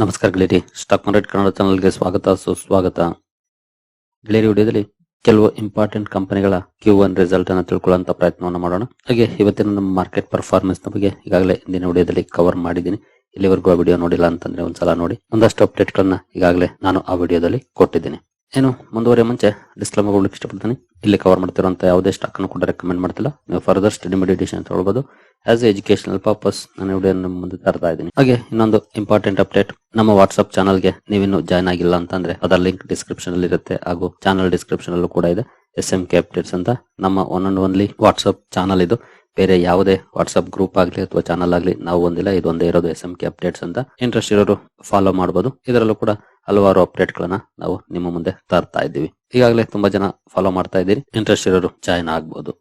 ನಮಸ್ಕಾರ ಗೆಳೆಯರಿ stock market Kannada ಚಾನಲ್ಗೆ ಸ್ವಾಗತ, ಸುಸ್ವಾಗತ. ಗೆಳೆಯರಿ ವಿಡಿಯೋದಲ್ಲಿ ಕೆಲವು ಇಂಪಾರ್ಟೆಂಟ್ ಕಂಪನಿಗಳ ಕ್ಯೂ ಒನ್ ರಿಸಲ್ಟ್ ಅನ್ನು ತಿಳ್ಕೊಳ್ಳುವಂತ ಪ್ರಯತ್ನವನ್ನು ಮಾಡೋಣ. ಹಾಗೆ ಇವತ್ತಿನ ನಮ್ಮ ಮಾರ್ಕೆಟ್ ಪರ್ಫಾರ್ಮೆನ್ಸ್ ಬಗ್ಗೆ ಈಗಾಗಲೇ ಇಂದಿನ ವಿಡಿಯೋದಲ್ಲಿ ಕವರ್ ಮಾಡಿದ್ದೀನಿ. ಇಲ್ಲಿವರೆಗೂ ಆ ವಿಡಿಯೋ ನೋಡಿಲ್ಲ ಅಂತಂದ್ರೆ ಒಂದ್ಸಲ ನೋಡಿ. ಒಂದಷ್ಟು ಅಪ್ಡೇಟ್ ಗಳನ್ನ ಈಗಾಗಲೇ ನಾನು ಆ ವಿಡಿಯೋದಲ್ಲಿ ಕೊಟ್ಟಿದ್ದೀನಿ. ಏನು ಮುಂದುವರೆ ಮುಂಚೆ ಡಿಸ್ಕ್ಲೇಮರ್ ಕೊಡ್ಲಿಕ್ಕೆ ಇಷ್ಟಪಡ್ತೀನಿ. ಇಲ್ಲಿ ಕವರ್ ಮಾಡ್ತಿರುವಂತಹ ಯಾವುದೇ ಸ್ಟಾಕ್ ಅನ್ನು ಕೂಡ ರೆಕಮೆಂಡ್ ಮಾಡ್ತಿಲ್ಲ. ನೀವು ಫರ್ದರ್ ಸ್ಟಡಿ ಮೆಡಿಟೇಷನ್ ಅಂತ ಹೇಳ್ಬೋದು. ಆಸ್ ಎಜುಕೇಶನಲ್ ಪರ್ಪಸ್ ನಾನು ವಿಡಿಯೋ ಮುಂದೆ ತರ್ತಾ ಇದ್ದೀನಿ. ಹಾಗೆ, ಇನ್ನೊಂದು ಇಂಪಾರ್ಟೆಂಟ್ ಅಪ್ಡೇಟ್ ನಮ್ಮ ವಾಟ್ಸ್ಆಪ್ ಚಾನಲ್ಗೆ ನೀವಿನ್ನು ಜಾಯ್ನ್ ಆಗಿಲ್ಲ ಅಂತಂದ್ರೆ ಅದರ ಲಿಂಕ್ ಡಿಸ್ಕ್ರಿಪ್ಷನ್ ಅಲ್ಲಿ ಇರುತ್ತೆ ಹಾಗೂ ಚಾನಲ್ ಡಿಸ್ಕ್ರಿಪ್ಷನ್ ಅಲ್ಲೂ ಕೂಡ ಇದೆ. ಎಸ್ ಎಂ ಕೆ ಅಪ್ಡೇಟ್ಸ್ ಅಂತ ನಮ್ಮ one and only WhatsApp channel ಇದು. ಬೇರೆ ಯಾವುದೇ ವಾಟ್ಸ್ಆಪ್ ಗ್ರೂಪ್ ಆಗಲಿ ಅಥವಾ ಚಾನಲ್ ಆಗಲಿ ನಾವು ಒಂದಿಲ್ಲ ಇದು ಒಂದೇ ಇರೋದು ಎಸ್ ಎಂ ಕೆ ಅಪ್ಡೇಟ್ಸ್ ಅಂತ. ಇಂಟ್ರೆಸ್ಟ್ ಇರೋರು ಫಾಲೋ ಮಾಡಬಹುದು ಇದರಲ್ಲೂ ಕೂಡ ಹಲವಾರು ಅಪ್ಡೇಟ್ ಗಳನ್ನ ನಾವು ನಿಮ್ಮ ಮುಂದೆ ತರ್ತಾ ಇದ್ದೀವಿ. ಈಗಾಗಲೇ ತುಂಬಾ ಜನ ಫಾಲೋ ಮಾಡ್ತಾ ಇದ್ದೀರಿ. ಇಂಟ್ರೆಸ್ಟ್ ಇರೋರು ಜಾಯಿನ್ ಆಗಬಹುದು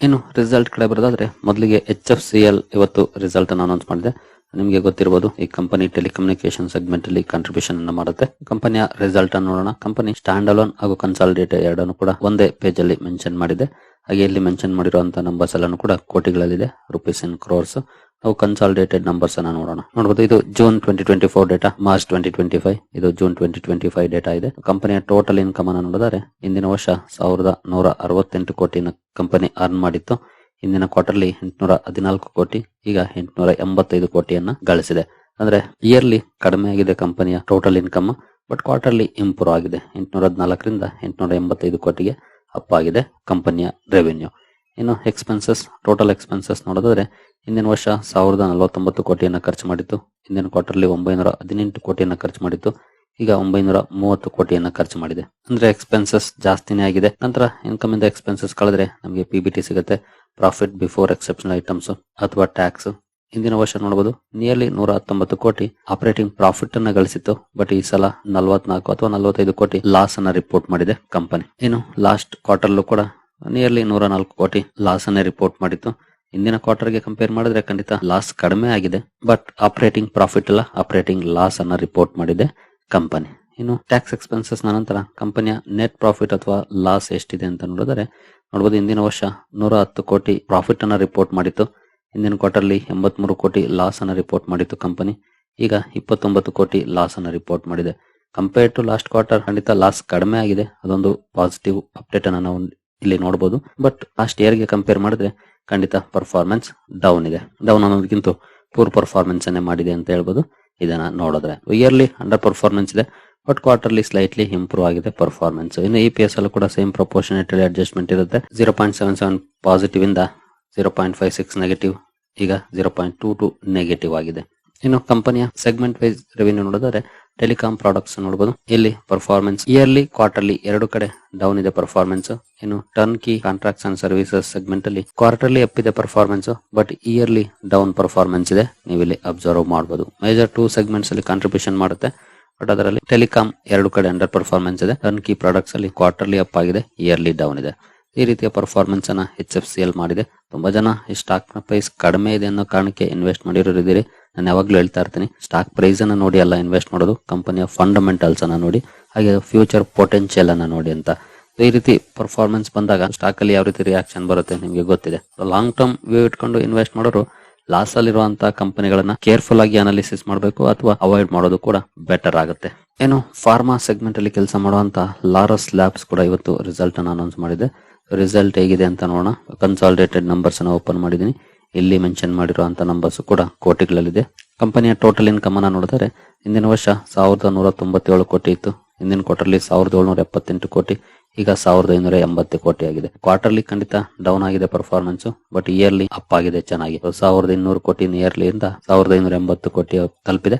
ಇನ್ನು ರಿಸಲ್ಟ್ ಕಡೆ ಬರೋದಾದ್ರೆ ಮೊದಲಿಗೆ ಎಚ್ ಎಫ್ ಸಿ ಎಲ್ ಇವತ್ತು ರಿಸಲ್ಟ್ ಅನ್ನು ಅನೌನ್ಸ್ ಮಾಡಿದೆ. ನಿಮಗೆ ಗೊತ್ತಿರಬಹುದು ಈ ಕಂಪನಿ ಟೆಲಿಕಮ್ಯುನಿಕೇಶನ್ ಸೆಗ್ಮೆಂಟ್ ಅಲ್ಲಿ ಕಾಂಟ್ರಿಬ್ಯೂಷನ್ ಅನ್ನು ಮಾಡುತ್ತೆ. ಕಂಪನಿಯ ರಿಸಲ್ಟ್ ಅನ್ನು ನೋಡೋಣ. ಕಂಪನಿ ಸ್ಟ್ಯಾಂಡ್ ಅಲೋನ್ ಹಾಗೂ ಕನ್ಸಾಲಿಡೇಟ್ ಎರಡನ್ನು ಕೂಡ ಒಂದೇ ಪೇಜ್ ಅಲ್ಲಿ ಮೆನ್ಷನ್ ಮಾಡಿದೆ. ಹಾಗೆ ಇಲ್ಲಿ ಮೆನ್ಷನ್ ಮಾಡಿರುವಂತಹ ನಂಬರ್ಸ್ ಎಲ್ಲಾನು ಕೂಡ ಕೋಟಿಗಳಲ್ಲಿದೆ ರುಪೀಸ್ ಇನ್ ಕ್ರೋರ್ಸ್ ನಾವು ಕನ್ಸಾಲಿಡೇಟೆಡ್ ನಂಬರ್ಸ್ ಅನ್ನ ನೋಡೋಣ. ನೋಡಬಹುದು ಇದು June twenty twenty four data March twenty twenty five ಇದು June twenty twenty five data ಇದೆ ಕಂಪನಿಯ ಟೋಟಲ್ ಇನ್ಕಮ್ ಅನ್ನು ನೋಡಿದರೆ ಇಂದಿನ ವರ್ಷ ಸಾವಿರದ ನೂರ ಅರವತ್ತೆಂಟು ಕೋಟಿನ ಕಂಪನಿ ಅರ್ನ್ ಮಾಡಿತ್ತು. ಇಂದಿನ ಕ್ವಾರ್ಟರ್ಲಿ ಎಂಟುನೂರ ಹದಿನಾಲ್ಕು ಕೋಟಿ, ಈಗ ಎಂಟುನೂರ ಎಂಬತ್ತೈದು ಕೋಟಿಯನ್ನ ಗಳಿಸಿದೆ. ಅಂದ್ರೆ ಇಯರ್ಲಿ ಕಡಿಮೆ ಆಗಿದೆ ಕಂಪನಿಯ total income but quarterly improve ಆಗಿದೆ. ಎಂಟುನೂರ ಹದಿನಾಲ್ಕರಿಂದ ಎಂಟುನೂರ ಎಂಬತ್ತೈದು ಕೋಟಿಗೆ ಅಪ್ ಆಗಿದೆ ಕಂಪನಿಯ ರೆವೆನ್ಯೂ ಇನ್ನು ಎಕ್ಸ್ಪೆನ್ಸಸ್ ಟೋಟಲ್ ಎಕ್ಸ್ಪೆನ್ಸಸ್ ನೋಡೋದಾದ್ರೆ ಹಿಂದಿನ ವರ್ಷ ಸಾವಿರದ ನಲವತ್ತೊಂಬತ್ತು ಕೋಟಿಯನ್ನ ಖರ್ಚು ಮಾಡಿತ್ತು. ಹಿಂದಿನ ಕ್ವಾರ್ಟರ್ಲಿ ಒಂಬೈನೂರ ಹದಿನೆಂಟು ಕೋಟಿಯನ್ನ ಖರ್ಚು ಮಾಡಿತ್ತು. ಈಗ ಒಂಬೈನೂರ ಮೂವತ್ತು ಕೋಟಿಯನ್ನ ಖರ್ಚು ಮಾಡಿದೆ. ಅಂದ್ರೆ ಎಕ್ಸ್ಪೆನ್ಸಸ್ ಜಾಸ್ತಿನೇ ಆಗಿದೆ. ನಂತರ ಇನ್ಕಮ್ ಇಂದ ಎಕ್ಸ್ಪೆನ್ಸಸ್ ಕಳೆದ್ರೆ ನಮಗೆ ಪಿ ಬಿ ಸಿಗುತ್ತೆ. ಪ್ರಾಫಿಟ್ ಬಿಫೋರ್ ಎಕ್ಸೆಪ್ಷನಲ್ ಐಟಮ್ಸ್ ಅಥವಾ ಟ್ಯಾಕ್ಸ್ ಹಿಂದಿನ ವರ್ಷ ನೋಡಬಹುದು ನಿಯರ್ಲಿ ನೂರ ಹತ್ತೊಂಬತ್ತು ಕೋಟಿ ಆಪರೇಟಿಂಗ್ ಪ್ರಾಫಿಟ್ ಅನ್ನ ಗಳಿಸಿತ್ತು. ಬಟ್ ಈ ಸಲ ನಲವತ್ನಾಲ್ಕು ಅಥವಾ ನಲವತ್ತೈದು ಕೋಟಿ ಲಾಸ್ ಅನ್ನ ರಿಪೋರ್ಟ್ ಮಾಡಿದೆ ಕಂಪನಿ ಇನ್ನು ಲಾಸ್ಟ್ ಕ್ವಾರ್ಟರ್ಲು ಕೂಡ ನಿಯರ್ಲಿ ನೂರ ನಾಲ್ಕು ಕೋಟಿ ಲಾಸ್ ಅನ್ನ ರಿಪೋರ್ಟ್ ಮಾಡಿತ್ತು. ಹಿಂದಿನ ಕ್ವಾರ್ಟರ್ಗೆ ಕಂಪೇರ್ ಮಾಡಿದ್ರೆ ಖಂಡಿತ ಲಾಸ್ ಕಡಿಮೆ ಆಗಿದೆ. ಬಟ್ ಆಪರೇಟಿಂಗ್ ಪ್ರಾಫಿಟ್ ಅಲ್ಲ ಆಪರೇಟಿಂಗ್ ಲಾಸ್ ಅನ್ನ ರಿಪೋರ್ಟ್ ಮಾಡಿದೆ ಕಂಪನಿ ಇನ್ನು ಟ್ಯಾಕ್ಸ್ ಎಕ್ಸ್ಪೆನ್ಸಸ್ ನಂತರ ಕಂಪನಿಯ ನೆಟ್ ಪ್ರಾಫಿಟ್ ಅಥವಾ ಲಾಸ್ ಎಷ್ಟಿದೆ ಅಂತ ನೋಡಿದರೆ ನೋಡಬಹುದು ಇಂದಿನ ವರ್ಷ ನೂರ ಹತ್ತು ಕೋಟಿ ಪ್ರಾಫಿಟ್ ಅನ್ನ ರಿಪೋರ್ಟ್ ಮಾಡಿತ್ತು. ಇಂದಿನ ಕ್ವಾರ್ಟರ್ಲಿ ಎಂಬತ್ಮೂರು ಕೋಟಿ ಲಾಸ್ ಅನ್ನ ರಿಪೋರ್ಟ್ ಮಾಡಿತ್ತು ಕಂಪನಿ ಈಗ ಇಪ್ಪತ್ತೊಂಬತ್ತು ಕೋಟಿ ಲಾಸ್ ಅನ್ನ ರಿಪೋರ್ಟ್ ಮಾಡಿದೆ. ಕಂಪೇರ್ ಟು ಲಾಸ್ಟ್ ಕ್ವಾರ್ಟರ್ ಖಂಡಿತ ಲಾಸ್ ಕಡಿಮೆ ಆಗಿದೆ. ಅದೊಂದು ಪಾಸಿಟಿವ್ ಅಪ್ಡೇಟ್ ಅನ್ನ ನಾವು ಇಲ್ಲಿ ನೋಡಬಹುದು ಬಟ್ ಲಾಸ್ಟ್ ಇಯರ್ಗೆ ಕಂಪೇರ್ ಮಾಡಿದ್ರೆ ಖಂಡಿತ ಪರ್ಫಾರ್ಮೆನ್ಸ್ ಡೌನ್ ಇದೆ. ಡೌನ್ ಅನ್ನೋದಕ್ಕಿಂತ ಪೂರ್ ಪರ್ಫಾರ್ಮೆನ್ಸ್ ಅನ್ನೇ ಮಾಡಿದೆ ಅಂತ ಹೇಳ್ಬೋದು. ಇದನ್ನ ನೋಡಿದ್ರೆ. ಇಯರ್ಲಿ ಅಂಡರ್ ಪರ್ಫಾರ್ಮೆನ್ಸ್ ಇದೆ. ಬಟ್ ಕ್ವಾರ್ಟರ್ಲಿ ಸ್ಲೈಟ್ಲಿ ಇಂಪ್ರೂವ್ ಆಗಿದೆ ಪರ್ಫಾರ್ಮೆನ್ಸ್ ಇನ್ನು ಇ ಪಿ ಎಸ್ ಅಲ್ಲೂ ಕೂಡ ಸೇಮ್ ಪ್ರಪೋರ್ಷನೇಟಲಿ ಅಡ್ಜಸ್ಟ್ಮೆಂಟ್ ಇರುತ್ತೆ. Zero point seven seven positive ಇಂದ zero point five six negative ಈಗ zero point two to negative ಆಗಿದೆ. ಇನ್ನು ಕಂಪನಿಯ ಸೆಗ್ಮೆಂಟ್ ವೈಸ್ ರೆವಿನ್ಯೂ ನೋಡಿದರೆ ಟೆಲಿಕಾಂ ಪ್ರಾಡಕ್ಟ್ಸ್ ನೋಡಬಹುದು ಇಲ್ಲಿ ಪರ್ಫಾರ್ಮೆನ್ಸ್ ಇಯರ್ಲಿ ಕ್ವಾರ್ಟರ್ಲಿ ಎರಡು ಕಡೆ ಡೌನ್ ಇದೆ ಪರ್ಫಾರ್ಮೆನ್ಸ್ ಇನ್ನು turnkey contracts and services segment ಅಲ್ಲಿ ಕ್ವಾರ್ಟರ್ಲಿ ಅಪ್ ಇದೆ performance but yearly down performance ಇದೆ. ನೀವು ಇಲ್ಲಿ ಅಬ್ಸರ್ವ್ ಮಾಡಬಹುದು ಮೇಜರ್ ಟೂ ಸೆಗ್ಮೆಂಟ್ಸ್ ಅಲ್ಲಿ ಕಾಂಟ್ರಿಬ್ಯೂಷನ್ ಮಾಡುತ್ತೆ. ಬಟ್ ಅದರಲ್ಲಿ ಟೆಲಿಕಾಂ ಎರಡು ಕಡೆ ಅಂಡರ್ ಪರ್ಫಾರ್ಮೆನ್ಸ್ ಇದೆ. ಟರ್ನ್ ಕಿ ಪ್ರಾಡಕ್ಟ್ಸ್ ಅಲ್ಲಿ ಕ್ವಾರ್ಟರ್ಲಿ ಅಪ್ ಆಗಿದೆ ಇಯರ್ಲಿ ಡೌನ್ ಇದೆ. ಈ ರೀತಿಯ ಪರ್ಫಾರ್ಮೆನ್ಸ್ ಅನ್ನ ಎಚ್ ಎಫ್ ಸಿ ಎಲ್ ಮಾಡಿದೆ. ತುಂಬಾ ಜನ ಈ ಸ್ಟಾಕ್ನ ಪ್ರೈಸ್ ಕಡಿಮೆ ಇದೆ ಅನ್ನೋ ಕಾರಣಕ್ಕೆ ಇನ್ವೆಸ್ಟ್ ಮಾಡಿರೋರು ಇದ್ದೀರಿ ನಾನು ಯಾವಾಗ್ಲೂ ಹೇಳ್ತಾ ಇರ್ತೀನಿ ಸ್ಟಾಕ್ ಪ್ರೈಸ್ ಅನ್ನ ನೋಡಿ ಅಲ್ಲ ಇನ್ವೆಸ್ಟ್ ಮಾಡೋದು ಕಂಪನಿಯ ಫಂಡಮೆಂಟಲ್ಸ್ ಅನ್ನ ನೋಡಿ, ಹಾಗೆ ಫ್ಯೂಚರ್ ಪೊಟೆನ್ಶಿಯಲ್ ಅನ್ನ ನೋಡಿ ಅಂತ. ಈ ರೀತಿ ಪರ್ಫಾರ್ಮೆನ್ಸ್ ಬಂದಾಗ ಸ್ಟಾಕ್ ಅಲ್ಲಿ ಯಾವ ರೀತಿ ರಿಯಾಕ್ಷನ್ ಬರುತ್ತೆ ನಿಮಗೆ ಗೊತ್ತಿದೆ. ಲಾಂಗ್ ಟರ್ಮ್ ವ್ಯೂ ಇಟ್ಕೊಂಡು ಇನ್ವೆಸ್ಟ್ ಮಾಡೋರು ಲಾಸ್ ಅಲ್ಲಿರುವಂತಹ ಕಂಪನಿಗಳನ್ನ ಕೇರ್ಫುಲ್ ಆಗಿ ಅನಾಲಿಸಿಸ್ ಮಾಡಬೇಕು ಅಥವಾ ಅವಾಯ್ಡ್ ಮಾಡೋದು ಕೂಡ ಬೆಟರ್ ಆಗುತ್ತೆ. ಏನು ಫಾರ್ಮಾ ಸೆಗ್ಮೆಂಟ್ ಅಲ್ಲಿ ಕೆಲಸ ಮಾಡುವಂತ ಲಾರಸ್ ಲ್ಯಾಬ್ಸ್ ಕೂಡ ಇವತ್ತು ರಿಸಲ್ಟ್ ಅನ್ನು ಅನೌನ್ಸ್ ಮಾಡಿದೆ. ರಿಸಲ್ಟ್ ಹೇಗಿದೆ ಅಂತ ನೋಡೋಣ. ಕನ್ಸಾಲಿಡೇಟೆಡ್ ನಂಬರ್ಸ್ ಅನ್ನು ಓಪನ್ ಮಾಡಿದೀನಿ ಇಲ್ಲಿ ಮೆನ್ಷನ್ ಮಾಡಿರುವಂತ ನಂಬರ್ಸ್ ಕೂಡ ಕೋಟಿಗಳಲ್ಲಿದೆ. ಕಂಪನಿಯ ಟೋಟಲ್ ಇನ್ಕಮ್ ಅನ್ನ ನೋಡಿದರೆ, ಹಿಂದಿನ ವರ್ಷ ಸಾವಿರದ ನೂರ ತೊಂಬತ್ತೇಳು ಕೋಟಿ ಇತ್ತು. ಹಿಂದಿನ ಕ್ವಾರ್ಟರ್ಲಿ ಸಾವಿರದ ಏಳ್ನೂರ ಎಪ್ಪತ್ತೆಂಟು ಕೋಟಿ, ಈಗ ಸಾವಿರದ ಐನೂರ ಎಂಬತ್ತು ಕೋಟಿ ಆಗಿದೆ. ಕ್ವಾರ್ಟರ್ಲಿ ಖಂಡಿತ ಡೌನ್ ಆಗಿದೆ ಪರ್ಫಾರ್ಮೆನ್ಸ್ ಬಟ್ ಇಯರ್ಲಿ ಅಪ್ ಆಗಿದೆ, ಚೆನ್ನಾಗಿ. ಸಾವಿರದ ಇನ್ನೂರು ಕೋಟಿ ಇಯರ್ಲಿ ಇಂದ ಸಾವಿರದ ಐನೂರ ಎಂಬತ್ತು ಕೋಟಿ ತಲುಪಿದೆ.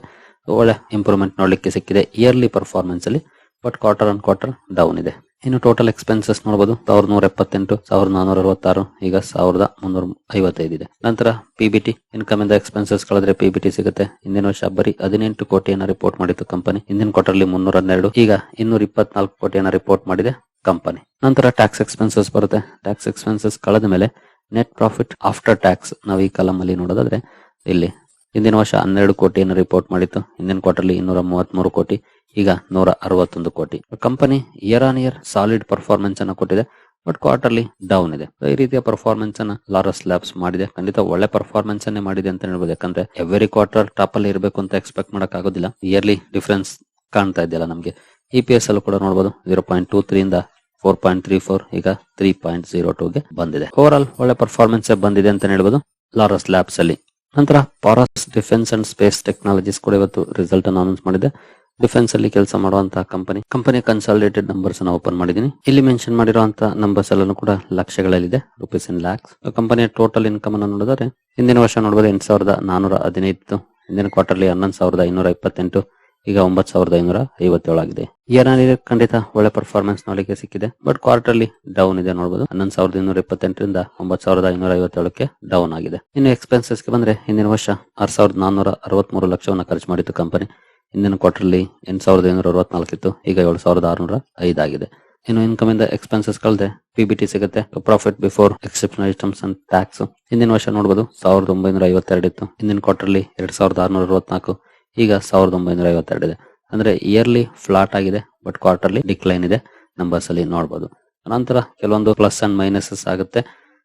ಒಳ್ಳೆ ಇಂಪ್ರೂವ್ಮೆಂಟ್ ನೋಡ್ಲಿಕ್ಕೆ ಸಿಕ್ಕಿದೆ. ಇಯರ್ಲಿ ಪರ್ಫಾರ್ಮೆನ್ಸ್ ಅಲ್ಲಿ but quarter on quarter down ಇದೆ. ಇನ್ನು ಟೋಟಲ್ ಎಕ್ಸ್ಪೆನ್ಸಸ್ ನೋಡಬಹುದು ಸಾವಿರದ ನೂರ ಎಪ್ಪತ್ತೆಂಟು ಸಾವಿರದ ನಾನೂರ ಅರವತ್ತಾರು ಈಗ ಸಾವಿರದ ಮುನ್ನೂರ ಐವತ್ತೈದು ಇದೆ. ನಂತರ ಪಿಬಿಟಿ ಇನ್ಕಮ್ ಇಂದ ಎಕ್ಸ್ಪೆನ್ಸಸ್ ಕಳೆದ್ರೆ ಪಿಬಿಟಿ ಸಿಗುತ್ತೆ. ಹಿಂದಿನ ವರ್ಷ ಬರೀ ಹದಿನೆಂಟು ಕೋಟಿಯನ್ನ ರಿಪೋರ್ಟ್ ಮಾಡಿತ್ತು ಕಂಪನಿ ಹಿಂದಿನ ಕ್ವಾರ್ಟರ್ಲಿ ಮುನ್ನೂರ ಹನ್ನೆರಡು ಈಗ ಇನ್ನೂರ ಇಪ್ಪತ್ನಾಲ್ಕು ಕೋಟಿಯನ್ನ ರಿಪೋರ್ಟ್ ಮಾಡಿದೆ ಕಂಪನಿ ನಂತರ ಟ್ಯಾಕ್ಸ್ ಎಕ್ಸ್ಪೆನ್ಸಸ್ ಬರುತ್ತೆ. ಟ್ಯಾಕ್ಸ್ ಎಕ್ಸ್ಪೆನ್ಸಸ್ ಕಳೆದ ಮೇಲೆ ನೆಟ್ ಪ್ರಾಫಿಟ್ ಆಫ್ಟರ್ ಟ್ಯಾಕ್ಸ್ ನಾವು ಈ ಕಾಲಮ್ ಅಲ್ಲಿ ನೋಡೋದಾದ್ರೆ ಇಲ್ಲಿ ಇಂದಿನ ವರ್ಷ ಹನ್ನೆರಡು ಕೋಟಿಯನ್ನು ರಿಪೋರ್ಟ್ ಮಾಡಿತ್ತು. ಹಿಂದಿನ ಕ್ವಾರ್ಟರ್ಲಿ ಇನ್ನೂರ ಮೂವತ್ಮೂರು ಕೋಟಿ, ಈಗ ನೂರ ಅರವತ್ತೊಂದು crore. Company year on year solid performance ಅನ್ನು ಕೊಟ್ಟಿದೆ ಬಟ್ ಕ್ವಾರ್ಟರ್ಲಿ ಡೌನ್ ಇದೆ. ಈ ರೀತಿಯ ಪರ್ಫಾರ್ಮೆನ್ಸ್ ಅನ್ನ ಲಾರಸ್ ಲ್ಯಾಬ್ಸ್ ಮಾಡಿದೆ. ಖಂಡಿತ ಒಳ್ಳೆ ಪರ್ಫಾರ್ಮೆನ್ಸ್ ಅನ್ನೇ ಮಾಡಿದೆ ಅಂತ ಹೇಳ್ಬೋದು. ಯಾಕಂದ್ರೆ ಎವ್ರಿ ಕ್ವಾರ್ಟರ್ ಟಾಪ್ ಅಲ್ಲಿ ಇರಬೇಕು ಅಂತ ಎಕ್ಸ್ಪೆಕ್ಟ್ ಮಾಡಕ್ ಆಗೋದಿಲ್ಲ ಇಯರ್ಲಿ ಡಿಫರೆನ್ಸ್ ಕಾಣ್ತಾ ಇದೆಯಲ್ಲ ನಮಗೆ. ಇ ಪಿ ಎಸ್ ಅಲ್ಲೂ ಕೂಡ ನೋಡಬಹುದು ಜೀರೋ ಪಾಯಿಂಟ್ ಟೂ ತ್ರೀ ಇಂದ ಫೋರ್ ಪಾಯಿಂಟ್ ತ್ರೀ ಫೋರ್ ಈಗ ತ್ರೀ ಪಾಯಿಂಟ್ ಜೀರೋ ಟೂ ಗೆ ಬಂದಿದೆ. ಓವರ್ ಆಲ್ ಒಳ್ಳೆ ಪರ್ಫಾರ್ಮೆನ್ಸ್ ಬಂದಿದೆ ಅಂತ ಹೇಳ್ಬೋದು ಲಾರಸ್ ಲ್ಯಾಬ್ಸ್ ಅಲ್ಲಿ. ನಂತರ Paras Defence and Space Technologies ಕೂಡ ಇವತ್ತು ರಿಸಲ್ಟ್ ಅನ್ನು ಅನೌನ್ಸ್ ಮಾಡಿದೆ. ಡಿಫೆನ್ಸ್ ಅಲ್ಲಿ ಕೆಲಸ ಮಾಡುವಂತಹ ಕಂಪನಿ ಕಂಪನಿ ಕನ್ಸಾಲಿಡೇಟೆಡ್ ನಂಬರ್ಸ್ ಅನ್ನು ಓಪನ್ ಮಾಡಿದೀನಿ ಇಲ್ಲಿ ಮೆನ್ಷನ್ ಮಾಡಿರುವಂತಹ ನಂಬರ್ಸ್ ಎಲ್ಲಾನು ಕೂಡ ಲಕ್ಷಗಳಲ್ಲಿದೆ ರುಪೀಸ್ ಇನ್ ಲ್ಯಾಕ್ಸ್ ಕಂಪನಿಯ ಟೋಟಲ್ ಇನ್ಕಮ್ ಅನ್ನು ನೋಡಿದರೆ, ಹಿಂದಿನ ವರ್ಷ ನೋಡಬಹುದು ಎಂಟು ಸಾವಿರದ ನಾನೂರ ಹದಿನೈದು, ಹಿಂದಿನ ಕ್ವಾರ್ಟರ್ಲಿ ಹನ್ನೊಂದು ಸಾವಿರದ ಐನೂರ ಇಪ್ಪತ್ತೆಂಟು ಈಗ ಒಂಬತ್ ಸಾವಿರದ ಐನೂರ ಐವತ್ತೇಳು ಆಗಿದೆ. ಇಯರ್ ಖಂಡಿತ ಒಳ್ಳೆ ಪರ್ಫಾರ್ಮೆನ್ಸ್ ನೋಡಲಿಕ್ಕೆ ಸಿಕ್ಕಿದೆ. ಬಟ್ ಕ್ವಾರ್ಟರ್ಲಿ ಡೌನ್ ಇದೆ ನೋಡಬಹುದು ಹನ್ನೊಂದು ಸಾವಿರದ ಇನ್ನೂರ ಇಪ್ಪತ್ತೆಂಟರಿಂದ ಒಂಬತ್ತು ಸಾವಿರದ ಐನೂರ ಐವತ್ತೇಳಕ್ಕೆ ಡೌನ್ ಆಗಿದೆ. ಇನ್ನು ಎಕ್ಸ್ಪೆನ್ಸಸ್ಗೆ ಬಂದ್ರೆ ಹಿಂದಿನ ವರ್ಷ ಆರ್ ಸಾವಿರದ ನಾನೂರ ಅರವತ್ಮೂರು ಲಕ್ಷವನ್ನ ಖರ್ಚು ಮಾಡಿತ್ತು ಕಂಪನಿ ಹಿಂದಿನ ಕ್ವಾರ್ಟರ್ಲಿ ಎಂಟು ಸಾವಿರದ ಐನೂರ ಅರವತ್ನಾಲ್ಕು ಇತ್ತು. ಈಗ ಏಳು ಸಾವಿರದ ಆರುನೂರ ಆಗಿದೆ. ಇನ್ನು ಇನ್ಕಮ್ ಇಂದ ಎಕ್ಸ್ಪೆನ್ಸಸ್ ಕಳೆದೆ ಪಿಬಿಟಿ ಸಿಗುತ್ತೆ. Profit before exceptional items and tax ಹಿಂದಿನ ವರ್ಷ ನೋಡಬಹುದು ಸಾವಿರದ ಒಂಬೈನೂರ ಐವತ್ತೆರಡು ಇತ್ತು. ಹಿಂದಿನ ಕ್ವಾರ್ಟರ್ಲಿ ಎರಡ್ ಸಾವಿರದ ಆರುನೂರ ಅರವತ್ನಾಲ್ಕು. ಈಗ ಸಾವಿರದ ಒಂಬೈನೂರ ಐವತ್ತೆರಡು ಇದೆ. ಅಂದ್ರೆ ಇಯರ್ಲಿ ಫ್ಲಾಟ್ ಆಗಿದೆ ಬಟ್ ಕ್ವಾರ್ಟರ್ಲಿ ಡಿಕ್ಲೈನ್ ಇದೆ ನಂಬರ್ಸ್ ಅಲ್ಲಿ ನೋಡಬಹುದು ನಂತರ ಕೆಲವೊಂದು ಪ್ಲಸ್ ಅಂಡ್ ಮೈನಸಸ್ ಆಗುತ್ತೆ.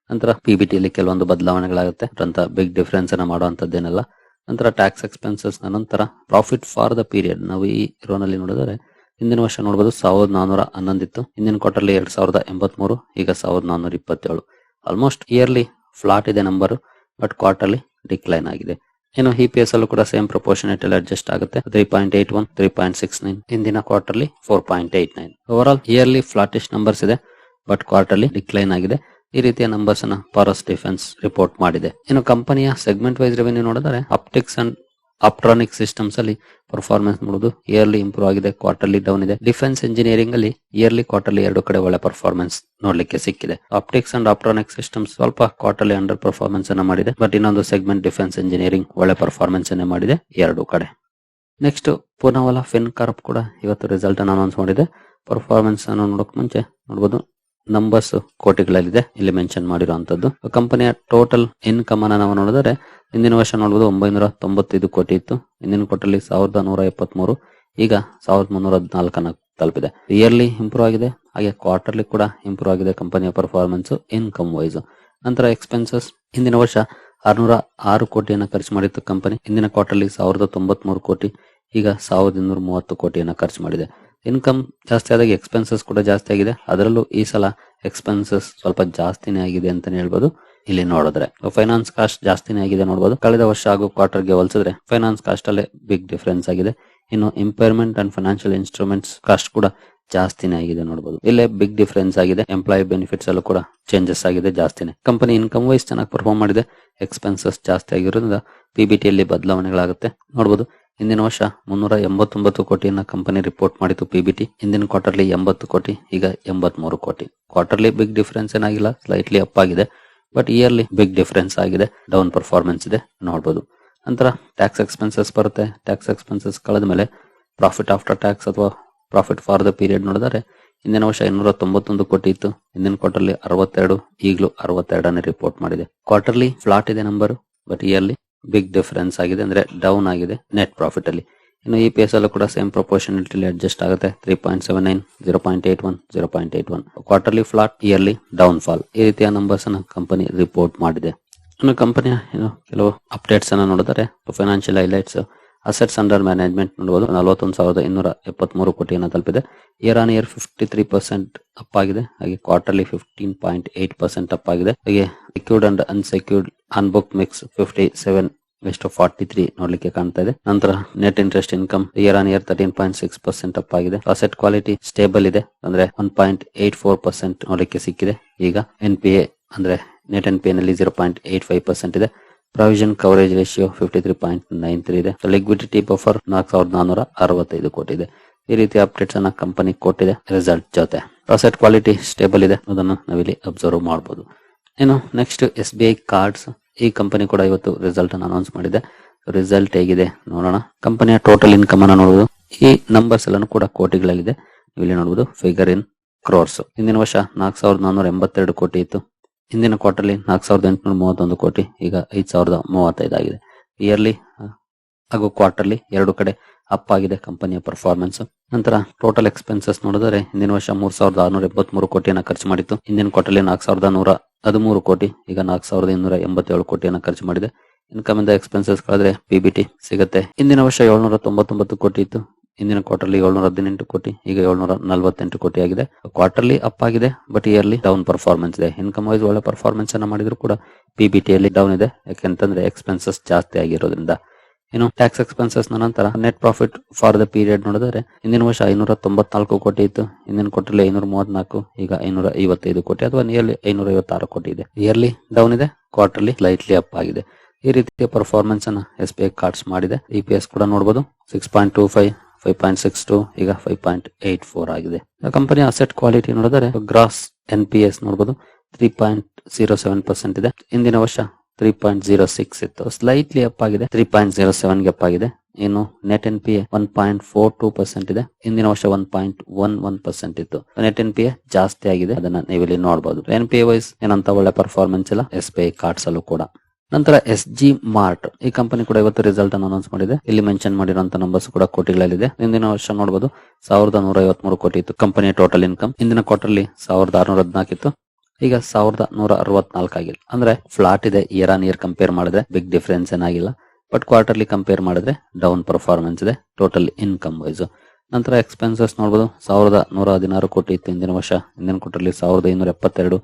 ನಂತರ ಪಿಬಿಟಿ ಅಲ್ಲಿ ಕೆಲವೊಂದು ಬದಲಾವಣೆಗಳಾಗುತ್ತೆ. ಅಂತ ಬಿಗ್ ಡಿಫರೆನ್ಸ್ ಅನ್ನ ಮಾಡುವಂತದ್ದೇನಲ್ಲ. ನಂತರ ಟ್ಯಾಕ್ಸ್ ಎಕ್ಸ್ಪೆನ್ಸಸ್ ನಂತರ ಪ್ರಾಫಿಟ್ ಫಾರ್ ದ ಪೀರಿಯಡ್ ನಾವು ಈ ರೋನಲ್ಲಿ ನೋಡಿದರೆ ಹಿಂದಿನ ವರ್ಷ ನೋಡಬಹುದು ಸಾವಿರದ ನಾನೂರ ಹನ್ನೊಂದಿತ್ತು. ಹಿಂದಿನ ಕ್ವಾರ್ಟರ್ಲಿ ಎರಡ್ ಸಾವಿರದ ಎಂಬತ್ಮೂರು, ಈಗ ಸಾವಿರದ ನಾನೂರ ಇಪ್ಪತ್ತೇಳು. ಆಲ್ಮೋಸ್ಟ್ ಇಯರ್ಲಿ ಫ್ಲಾಟ್ ಇದೆ ನಂಬರ್ ಬಟ್ ಕ್ವಾರ್ಟರ್ಲಿ ಡಿಕ್ಲೈನ್ ಆಗಿದೆ. ಇನ್ನು ಇ ಪಿ ಎಸ್ ಅಲ್ಲೂ ಕೂಡ ಸೇಮ್ ಪ್ರಪೋರ್ಷನೇಟ್ ಅಲ್ಲಿ ಅಡ್ಜಸ್ಟ್ ಆಗುತ್ತೆ. Three point eight one three point six nine ಹಿಂದಿನ quarterly four point eight nine overall yearly flattish numbers ಇದೆ ಬಟ್ ಕ್ವಾರ್ಟರ್ಲಿ ಡಿಕ್ಲೈನ್ ಆಗಿದೆ. ಈ ರೀತಿಯ ನಂಬರ್ಸ್ ಅನ್ನ ಪಾರಸ್ ಡಿಫೆನ್ಸ್ ರಿಪೋರ್ಟ್ ಮಾಡಿದೆ. ಇನ್ನು ಕಂಪನಿಯ ಸೆಗ್ಮೆಂಟ್ ವೈಸ್ ರೆವೆನ್ಯೂ ನೋಡಿದ್ರೆ ಅಪ್ಟಿಕ್ಸ್ ಅಂಡ್ ಅಪ್ಟ್ರಾನಿಕ್ ಸಿಸ್ಟಮ್ಸ್ ಅಲ್ಲಿ ಪರ್ಫಾರ್ಮೆನ್ಸ್ ನೋಡೋದು ಇಯರ್ಲಿ ಇಂಪ್ರೂವ್ ಆಗಿದೆ ಕ್ವಾರ್ಟರ್ಲಿ ಡೌನ್ ಇದೆ. ಡಿಫೆನ್ಸ್ ಇಂಜಿನಿಯರಿಂಗ್ ಅಲ್ಲಿ ಇಯರ್ಲಿ ಕ್ವಾರ್ಟರ್ಲಿ ಎರಡು ಕಡೆ ಒಳ್ಳೆ ಪರ್ಫಾರ್ಮೆನ್ಸ್ ನೋಡ್ಲಿಕ್ಕೆ ಸಿಕ್ಕಿದೆ. ಆಪ್ಟಿಕ್ಸ್ ಅಂಡ್ ಆಪ್ಟ್ರಾನಿಕ್ ಸಿಸ್ಟಮ್ ಸ್ವಲ್ಪ ಕ್ವಾರ್ಟರ್ಲಿ ಅಂಡರ್ ಪರ್ಫಾರ್ಮೆನ್ಸ್ ಅನ್ನ ಮಾಡಿದೆ ಬಟ್ ಇನ್ನೊಂದು ಸೆಗ್ಮೆಂಟ್ ಡಿಫೆನ್ಸ್ ಇಂಜಿನಿಯರಿಂಗ್ ಒಳ್ಳೆ ಪರ್ಫಾರ್ಮೆನ್ಸ್ ಅನ್ನ ಮಾಡಿದೆ, ಎರಡು ಕಡೆ. ನೆಕ್ಸ್ಟ್ ಪೂನಾವಾಲಾ ಫಿನ್ ಕಾರ್ಪ್ ಕೂಡ ಇವತ್ತು ರಿಸಲ್ಟ್ ಅನ್ನು ಅನೌನ್ಸ್ ಮಾಡಿದೆ. ಪರ್ಫಾರ್ಮೆನ್ಸ್ ಅನ್ನು ನೋಡಕ್ ಮುಂಚೆ ನೋಡಬಹುದು ನಂಬರ್ಸ್ ಕೋಟಿಗಳಲ್ಲಿದೆ. ಇಲ್ಲಿ ಮೆನ್ಷನ್ ಮಾಡಿರುವಂತದ್ದು. ಕಂಪನಿಯ ಟೋಟಲ್ ಇನ್ಕಮ್ ಅನ್ನ ನಾವು ನೋಡಿದರೆ, ಹಿಂದಿನ ವರ್ಷ ನೋಡಬಹುದು ಒಂಬೈನೂರ ತೊಂಬತ್ತೈದು ಕೋಟಿ ಇತ್ತು. ಹಿಂದಿನ ಕೋಟಲ್ಲಿ ಸಾವಿರದ ನೂರ ಎಪ್ಪತ್ಮೂರು ಈಗ ಸಾವಿರದ ಮುನ್ನೂರ ಹದಿನಾಲ್ಕನ್ನ ತಲುಪಿದೆ. ಇಯರ್ಲಿ ಇಂಪ್ರೂವ್ ಆಗಿದೆ. ಹಾಗೆ ಕ್ವಾರ್ಟರ್ಲಿ ಕೂಡ ಇಂಪ್ರೂವ್ ಆಗಿದೆ ಕಂಪನಿಯ ಪರ್ಫಾರ್ಮೆನ್ಸ್ ಇನ್ಕಮ್ ವೈಸ್ ನಂತರ ಎಕ್ಸ್ಪೆನ್ಸಸ್ ಹಿಂದಿನ ವರ್ಷ ಆರ್ನೂರ ಆರು ಕೋಟಿಯನ್ನು ಖರ್ಚು ಮಾಡಿತ್ತು ಕಂಪನಿ. ಹಿಂದಿನ ಕ್ವಾರ್ಟರ್ಲಿ ಸಾವಿರದ ತೊಂಬತ್ಮೂರು ಕೋಟಿ. ಈಗ ಸಾವಿರದ ಇನ್ನೂರ ಮೂವತ್ತು ಕೋಟಿಯನ್ನ ಖರ್ಚು ಮಾಡಿದೆ. ಇನ್ಕಮ್ ಜಾಸ್ತಿ ಆದಾಗ ಎಕ್ಸ್ಪೆನ್ಸಸ್ ಕೂಡ ಜಾಸ್ತಿ ಆಗಿದೆ. ಅದರಲ್ಲೂ ಈ ಸಲ ಎಕ್ಸ್ಪೆನ್ಸಸ್ ಸ್ವಲ್ಪ ಜಾಸ್ತಿನೇ ಆಗಿದೆ ಅಂತಾನೆ ಹೇಳ್ಬೋದು. ಇಲ್ಲಿ ನೋಡಿದ್ರೆ ಫೈನಾನ್ಸ್ ಕಾಸ್ಟ್ ಜಾಸ್ತಿನೇ ಆಗಿದೆ ನೋಡಬಹುದು ಕಳೆದ ವರ್ಷ ಹಾಗೂ ಕ್ವಾರ್ಟರ್ಗೆ ಹೋಲಿಸಿದ್ರೆ ಫೈನಾನ್ಸ್ ಕಾಸ್ಟ್ ಅಲ್ಲೇ ಬಿಗ್ ಡಿಫರೆನ್ಸ್ ಆಗಿದೆ. ಇನ್ನು impairment and financial instruments cost ಕೂಡ ಜಾಸ್ತಿನೇ ಆಗಿದೆ ನೋಡಬಹುದು ಇಲ್ಲೇ ಬಿಗ್ ಡಿಫರೆನ್ಸ್ ಆಗಿದೆ. ಎಂಪ್ಲಾಯಿ ಬೆನಿಫಿಟ್ಸ್ ಅಲ್ಲೂ ಕೂಡ ಚೇಂಜಸ್ ಆಗಿದೆ ಜಾಸ್ತಿನೇ. ಕಂಪನಿ ಇನ್ಕಮ್ ವೈಸ್ ಚೆನ್ನಾಗಿ ಪರ್ಫಾರ್ಮ್ ಮಾಡಿದೆ. ಎಕ್ಸ್ಪೆನ್ಸಸ್ ಜಾಸ್ತಿ ಆಗಿರೋದ್ರಿಂದ ಪಿಬಿಟಿ ಅಲ್ಲಿ ಬದಲಾವಣೆಗಳಾಗುತ್ತೆ ನೋಡಬಹುದು ಹಿಂದಿನ ವರ್ಷ ಮುನ್ನೂರ ಎಂಬತ್ತೊಂಬತ್ತು ಕೋಟಿಯನ್ನ ಕಂಪನಿ ರಿಪೋರ್ಟ್ ಮಾಡಿತ್ತು ಪಿಬಿಟಿ ಹಿಂದಿನ ಕ್ವಾರ್ಟರ್ಲಿ ಎಂಬತ್ತು ಕೋಟಿ, ಈಗ ಎಂಬತ್ಮೂರು ಕೋಟಿ. ಕ್ವಾರ್ಟರ್ಲಿ ಬಿಗ್ ಡಿಫರೆನ್ಸ್ ಏನಾಗಿಲ್ಲ ಸ್ಲೈಟ್ಲಿ ಅಪ್ ಆಗಿದೆ ಬಟ್ ಇಯರ್ಲಿ ಬಿಗ್ ಡಿಫರೆನ್ಸ್ ಆಗಿದೆ ಡೌನ್ ಪರ್ಫಾರ್ಮೆನ್ಸ್ ಇದೆ ನೋಡಬಹುದು ನಂತರ ಟ್ಯಾಕ್ಸ್ ಎಕ್ಸ್ಪೆನ್ಸಸ್ ಬರುತ್ತೆ. ಟ್ಯಾಕ್ಸ್ ಎಕ್ಸ್ಪೆನ್ಸಸ್ ಕಳೆದ ಮೇಲೆ ಪ್ರಾಫಿಟ್ ಆಫ್ಟರ್ ಟ್ಯಾಕ್ಸ್ ಅಥವಾ ಪ್ರಾಫಿಟ್ ಫಾರ್ ದ ಪೀರಿಯಡ್ ನೋಡಿದರೆ, ಹಿಂದಿನ ವರ್ಷ ಇನ್ನೂರ ತೊಂಬತ್ತೊಂದು ಕೋಟಿ ಇತ್ತು, ಹಿಂದಿನ ಕ್ವಾರ್ಟರ್ಲಿ ಅರವತ್ತೆರಡು, ಈಗಲೂ ಅರವತ್ತೆರಡನೇ ರಿಪೋರ್ಟ್ ಮಾಡಿದೆ. ಕ್ವಾರ್ಟರ್ಲಿ ಫ್ಲಾಟ್ ಇದೆ number but yearly big difference ಆಗಿದೆ ಅಂದ್ರೆ ಡೌನ್ ಆಗಿದೆ ನೆಟ್ ಪ್ರಾಫಿಟ್ ಅಲ್ಲಿ. ಇನ್ನು ಇ ಪಿ ಎಸ್ ಅಲ್ಲೂ ಕೂಡ ಸೇಮ್ ಪ್ರಪೋರ್ಷನಿಟಿ ಅಡ್ಜಸ್ಟ್ ಆಗುತ್ತೆ. Three point seven nine zero point eight one zero point eight one quarterly flat yearly down fall ಈ ರೀತಿಯ ನಂಬರ್ಸ್ ಅನ್ನು ಕಂಪನಿ ರಿಪೋರ್ಟ್ ಮಾಡಿದೆ. ಇನ್ನು ಕಂಪನಿಯ ಏನು ಕೆಲವು ಅಪ್ಡೇಟ್ಸ್ ಅನ್ನ ನೋಡಿದರೆ financial highlights assets under management ನೋಡಬಹುದು ನಲವತ್ತೊಂದು ಸಾವಿರದ ಇನ್ನೂರ ಎಪ್ಪತ್ಮೂರು ಕೋಟಿಯನ್ನು ತಲುಪಿದೆ. Year on year fifty three percent up ಆಗಿದೆ. ಹಾಗೆ quarterly fifteen point eight percent up ಆಗಿದೆ. ಹಾಗೆ ಸೆಕ್ಯೂರ್ಡ್ ಅಂಡ್ ಅನ್ಸೆಕ್ಯೂರ್ಡ್ ಅನ್ಬುಕ್ ಮಿಕ್ಸ್ ಫಿಫ್ಟಿ ಸೆವೆನ್ ಎಷ್ಟು ಫಾರ್ಟಿ ತ್ರೀ ನೋಡ್ಲಿಕ್ಕೆ ಕಾಣ್ತಾ ಇದೆ. ನಂತರ net interest income year on year thirteen point six percent up ಆಗಿದೆ. ಅಸೆಟ್ ಕ್ವಾಲಿಟಿ ಸ್ಟೇಬಲ್ ಇದೆ. ಅಂದ್ರೆ one point eight four percent ನೋಡ್ಲಿಕ್ಕೆ ಸಿಕ್ಕಿದೆ. ಈಗ ಎನ್ ಪಿ ಎ ಅಂದ್ರೆ ನೆಟ್ ಎನ್ ಪಿ ನಲ್ಲಿ zero point eight five percent ಇದೆ. Provision coverage ratio fifty three point nine three ಇದೆ ಲಿಕ್ವಿಡಿಟಿ ಬಫರ್ ನಾಲ್ಕು ಸಾವಿರದ ನಾನೂರ ಅರವತ್ತೈದು ಕೋಟಿ ಇದೆ ಈ ರೀತಿ ಅಪ್ಡೇಟ್ಸ್ ಅನ್ನ ಕಂಪನಿ ಕೊಟ್ಟಿದೆ. ರಿಸಲ್ಟ್ ಜೊತೆ. ಅಸೆಟ್ ಕ್ವಾಲಿಟಿ ಸ್ಟೇಬಲ್ ಇದೆ. ಅದನ್ನು ನಾವಿಲ್ಲಿ ಅಬ್ಸರ್ವ್ ಮಾಡಬಹುದು ಇನ್ನು next S B I cards ಈ ಕಂಪನಿ ಕೂಡ ಇವತ್ತು ರಿಸಲ್ಟ್ ಅನ್ನು ಅನೌನ್ಸ್ ಮಾಡಿದೆ. ರಿಸಲ್ಟ್ ಹೇಗಿದೆ ನೋಡೋಣ. ಕಂಪನಿಯ ಟೋಟಲ್ ಇನ್ಕಮ್ ಅನ್ನು ನೋಡಬಹುದು ಈ ನಂಬರ್ಸ್ ಎಲ್ಲಾನು ಕೂಡ ಕೋಟಿಗಳಲ್ಲಿದೆ. ಇಲ್ಲಿ ನೋಡಬಹುದು ಫಿಗರ್ ಇನ್ ಕ್ರೋರ್ಸ್ ಹಿಂದಿನ ವರ್ಷ ನಾಲ್ಕು ಸಾವಿರದ ನಾನೂರ ಎಂಬತ್ತೆರಡು ಕೋಟಿ ಇತ್ತು. ಹಿಂದಿನ ಕ್ವಾರ್ಟರ್ಲಿ ನಾಲ್ಕು ಸಾವಿರದ ಎಂಟುನೂರ ಮೂವತ್ತೊಂದು ಕೋಟಿ, ಈಗ ಐದು ಸಾವಿರದ ಮೂವತ್ತೈದು ಆಗಿದೆ. ಇಯರ್ಲಿ ಹಾಗೂ ಕ್ವಾರ್ಟರ್ಲಿ ಎರಡು ಕಡೆ ಅಪ್ ಆಗಿದೆ ಕಂಪನಿಯ ಪರ್ಫಾರ್ಮೆನ್ಸ್ ನಂತರ ಟೋಟಲ್ ಎಕ್ಸ್ಪೆನ್ಸಸ್ ನೋಡಿದರೆ, ಹಿಂದಿನ ವರ್ಷ ಮೂರ್ ಸಾವಿರದ ಆರ್ನೂರ ಎಪ್ಪತ್ಮೂರು ಕೋಟಿಯನ್ನ ಖರ್ಚು ಮಾಡಿತ್ತು. ಹಿಂದಿನ ಕ್ವಾರ್ಟರ್ಲಿ ನಾಲ್ಕು ಸಾವಿರದ ನೂರ ಹದಿಮೂರು ಕೋಟಿ, ಈಗ ನಾಲ್ಕು ಸಾವಿರದ ಇನ್ನೂರ ಎಂಬತ್ತೇಳು ಕೋಟಿಯನ್ನು ಖರ್ಚು ಮಾಡಿದೆ. ಇನ್ಕಮ್ ಇಂದ ಎಕ್ಸ್ಪೆನ್ಸಸ್ ಕಳೆದ್ರೆ ಪಿಬಿಟಿ ಸಿಗುತ್ತೆ. ಹಿಂದಿನ ವರ್ಷ ಏಳ್ನೂರ ತೊಂಬತ್ತೊಂಬತ್ತು ಕೋಟಿ ಇತ್ತು. ಇಂದಿನ ಕ್ವಾರ್ಟರ್ಲಿ ಏಳ್ನೂರ ಹದಿನೆಂಟು ಕೋಟಿ, ಈಗ ಏಳ್ನೂರ ನಲವತ್ತೆಂಟು ಕೋಟಿ ಆಗಿದೆ. ಕ್ವಾರ್ಟರ್ಲಿ ಅಪ್ ಆಗಿದೆ ಬಟ್ ಇಯರ್ಲಿ ಡೌನ್ ಪರ್ಫಾರ್ಮೆನ್ಸ್ ಇದೆ. ಇನ್ಕಮ್ ವೈಸ್ ಒಳ್ಳೆ ಪರ್ಫಾರ್ಮೆನ್ಸ್ ಅನ್ನ ಮಾಡಿದ್ರು ಕೂಡ ಪಿಬಿಟಿಯಲ್ಲಿ ಡೌನ್ ಇದೆ. ಯಾಕೆಂತಂದ್ರೆ ಎಕ್ಸ್ಪೆನ್ಸಸ್ ಜಾಸ್ತಿ ಆಗಿರೋದ್ರಿಂದ. ಇನ್ನು ಟ್ಯಾಕ್ಸ್ ಎಕ್ಸ್ಪೆನ್ಸಸ್ ನಂತರ net profit for the period ನೋಡಿದರೆ ಹಿಂದಿನ ವರ್ಷ ಐನೂರ ತೊಂಬತ್ನಾಲ್ಕು ಕೋಟಿ ಇತ್ತು, ಹಿಂದಿನ ಕ್ವಾರ್ಟರ್ಲಿ ಐನೂರ ಮೂವತ್ನಾಲ್ಕು ಈಗ ಐನೂರ ಐವತ್ತೈದು ಕೋಟಿ ಅಥವಾ ನಿಯರ್ಲಿ ಐನೂರ ಐವತ್ತಾರು ಕೋಟಿ ಇದೆ. ಇಯರ್ಲಿ ಡೌನ್ ಇದೆ ಕ್ವಾರ್ಟರ್ಲಿ ಸ್ಲೈಟ್ಲಿ ಅಪ್ ಆಗಿದೆ. ಈ ರೀತಿಯ ಪರ್ಫಾರ್ಮೆನ್ಸ್ ಅನ್ನ ಎಸ್ ಬಿ ಐ ಕಾರ್ಡ್ಸ್ ಮಾಡಿದೆ. ಇ ಪಿ ಎಸ್ ಕೂಡ ನೋಡಬಹುದು six point two five five point six two ಈಗ ಫೈವ್ ಪಾಯಿಂಟ್ ಏಟ್ ಫೋರ್ ಆಗಿದೆ. ಕಂಪನಿಯ ಅಸೆಟ್ ಕ್ವಾಲಿಟಿ ನೋಡಿದರೆ ಗ್ರಾಸ್ ಎನ್ ಪಿ ಎಸ್ ನೋಡಬಹುದು three point zero seven percent ಇದೆ. ಹಿಂದಿನ ವರ್ಷ ತ್ರೀ ಪಾಯಿಂಟ್ ಜೀರೋ ಸಿಕ್ಸ್ ಇತ್ತು. ಸ್ಲೈಟ್ಲಿ ಅಪ್ ಆಗಿದೆ. ತ್ರೀ ಪಾಯಿಂಟ್ ಜೀರೋ ಸೆವೆನ್ಗೆ ಅಪ್ ಆಗಿದೆ. ಇನ್ನು net N P A one point four two percent ಇದೆ. ಹಿಂದಿನ ವರ್ಷ one point one one percent ಇತ್ತು. ನೆಟ್ ಎನ್ ಪಿ ಎ ಜಾಸ್ತಿ ಆಗಿದೆ. ಅದನ್ನ ನೀವಿಲ್ಲಿ ನೋಡಬಹುದು ಎನ್ ಪಿ ವೈಸ್ ಏನಂತ ಒಳ್ಳೆ ಪರ್ಫಾರ್ಮೆನ್ಸ್ ಇಲ್ಲ. ಎಸ್ ಬಿ ಐ ಕಾರ್ಡ್ಸ್ ಅಲ್ಲೂ ಕೂಡ. ನಂತರ ಎಸ್ ಜಿ ಮಾರ್ಟ್ ಈ ಕಂಪನಿ ಕೂಡ ಇವತ್ತು ರಿಸಲ್ಟ್ ಅನ್ನು ಅನೌನ್ಸ್ ಮಾಡಿದೆ. ಇಲ್ಲಿ ಮೆನ್ಷನ್ ಮಾಡಿರುವಂತ ನಂಬರ್ಸ್ ಕೂಡ ಕೋಟಿಗಳಲ್ಲಿದೆ. ಹಿಂದಿನ ವರ್ಷ ನೋಡಬಹುದು ಸಾವಿರದ ನೂರ ಐವತ್ಮೂರು ಕೋಟಿ ಇತ್ತು. ಕಂಪನಿಯ ಟೋಟಲ್ ಇನ್ಕಮ್ ಹಿಂದಿನ ಕ್ವಾರ್ಟರ್ಲಿ ಸಾವಿರದ ಆರುನೂರ ಹದಿನಾಲ್ಕು ಇತ್ತು. ಈಗ ಸಾವಿರದ ನೂರ ಅರವತ್ನಾಲ್ಕು ಆಗಿಲ್ಲ ಅಂದ್ರೆ ಫ್ಲಾಟ್ ಇದೆ ಇಯರ್ ಆನ್ ಇಯರ್ ಕಂಪೇರ್ ಮಾಡಿದ್ರೆ ಬಿಗ್ ಡಿಫ್ರೆನ್ಸ್ ಏನಾಗಿಲ್ಲ. ಬಟ್ ಕ್ವಾರ್ಟರ್ಲಿ ಕಂಪೇರ್ ಮಾಡಿದ್ರೆ ಡೌನ್ ಪರ್ಫಾರ್ಮೆನ್ಸ್ ಇದೆ ಟೋಟಲ್ ಇನ್ಕಮ್ ವೈಸ್ ನಂತರ ಎಕ್ಸ್ಪೆನ್ಸಸ್ ನೋಡಬಹುದು ಸಾವಿರದ ನೂರ ಹದಿನಾರು ಕೋಟಿ ಇತ್ತು ಹಿಂದಿನ ವರ್ಷ. ಹಿಂದಿನ ಕ್ವಾರ್ಟರ್ಲಿ ಸಾವಿರದ ಐನೂರ ಎಪ್ಪತ್ತೆರಡು.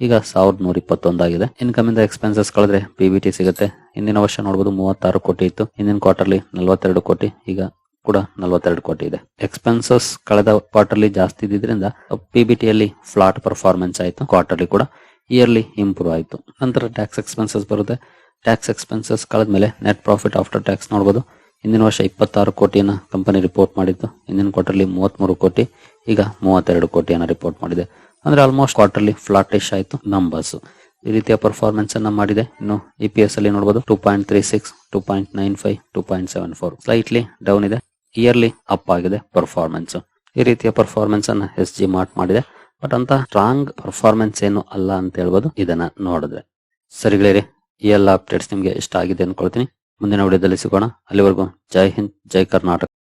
ಈಗ ಸಾವಿರದ ನೂರ ಇಪ್ಪತ್ತೊಂದಾಗಿದೆ. ಇನ್ಕಮ್ ಇಂದ ಎಕ್ಸ್ಪೆನ್ಸಸ್ ಕಳೆದ್ರೆ ಪಿಬಿಟಿ ಸಿಗುತ್ತೆ. ಹಿಂದಿನ ವರ್ಷ ನೋಡಬಹುದು ಮೂವತ್ತಾರು ಕೋಟಿ ಇತ್ತು. ಹಿಂದಿನ ಕ್ವಾರ್ಟರ್ಲಿ ನಲವತ್ತೆರಡು ಕೋಟಿ. ಈಗ ಕೂಡ ನಲವತ್ತೆರಡು ಕೋಟಿ ಇದೆ. ಎಕ್ಸ್ಪೆನ್ಸಸ್ ಕಳೆದ ಕ್ವಾರ್ಟರ್ಲಿ ಜಾಸ್ತಿ ಇದ್ದಿದ್ರಿಂದ ಪಿಬಿಟಿಯಲ್ಲಿ ಫ್ಲಾಟ್ ಪರ್ಫಾರ್ಮೆನ್ಸ್ ಆಯಿತು. ಕ್ವಾರ್ಟರ್ಲಿ ಕೂಡ ಇಯರ್ಲಿ ಇಂಪ್ರೂವ್ ಆಯಿತು. ನಂತರ ಟ್ಯಾಕ್ಸ್ ಎಕ್ಸ್ಪೆನ್ಸಸ್ ಬರುತ್ತೆ. ಟ್ಯಾಕ್ಸ್ ಎಕ್ಸ್ಪೆನ್ಸಸ್ ಕಳೆದ ಮೇಲೆ ನೆಟ್ ಪ್ರಾಫಿಟ್ ಆಫ್ಟರ್ ಟ್ಯಾಕ್ಸ್ ನೋಡಬಹುದು ಹಿಂದಿನ ವರ್ಷ ಇಪ್ಪತ್ತಾರು ಕೋಟಿಯನ್ನ ಕಂಪನಿ ರಿಪೋರ್ಟ್ ಮಾಡಿತ್ತು. ಹಿಂದಿನ ಕ್ವಾರ್ಟರ್ಲಿ ಮೂವತ್ಮೂರು ಕೋಟಿ, ಈಗ ಮೂವತ್ತೆರಡು ಕೋಟಿಯನ್ನ ರಿಪೋರ್ಟ್ ಮಾಡಿದೆ. ಅಂದ್ರೆ ಆಲ್ಮೋಸ್ಟ್ ಕ್ವಾರ್ಟರ್ಲಿ ಫ್ಲಾಟಿಶ್ ಆಯಿತು ನಂಬರ್ಸ್ ಈ ರೀತಿಯ ಪರ್ಫಾರ್ಮೆನ್ಸ್ ಅನ್ನ ಮಾಡಿದೆ. ಇನ್ನು ಇ ಪಿ ಎಸ್ ಅಲ್ಲಿ ನೋಡಬಹುದು two point three six two point nine five two point seven four slightly down ಇದೆ. ಇಯರ್ಲಿ ಅಪ್ ಆಗಿದೆ ಪರ್ಫಾರ್ಮೆನ್ಸ್ ಈ ರೀತಿಯ ಪರ್ಫಾರ್ಮೆನ್ಸ್ ಅನ್ನ ಎಸ್ ಜಿ ಮಾರ್ಟ್ ಮಾಡಿದೆ. ಬಟ್ ಅಂತ ಸ್ಟ್ರಾಂಗ್ ಪರ್ಫಾರ್ಮೆನ್ಸ್ ಏನು ಅಲ್ಲ ಅಂತ ಹೇಳ್ಬೋದು ಇದನ್ನ ನೋಡಿದ್ರೆ. ಸರಿಗಳಿರಿ ಈ ಎಲ್ಲ ಅಪ್ಡೇಟ್ಸ್ ನಿಮ್ಗೆ ಇಷ್ಟ ಆಗಿದೆ ಅನ್ಕೊಳ್ತೀನಿ. ಮುಂದಿನ ವಿಡಿಯೋದಲ್ಲಿ ಸಿಗೋಣ. ಅಲ್ಲಿವರೆಗೂ ಜೈ ಹಿಂದ್, ಜೈ ಕರ್ನಾಟಕ.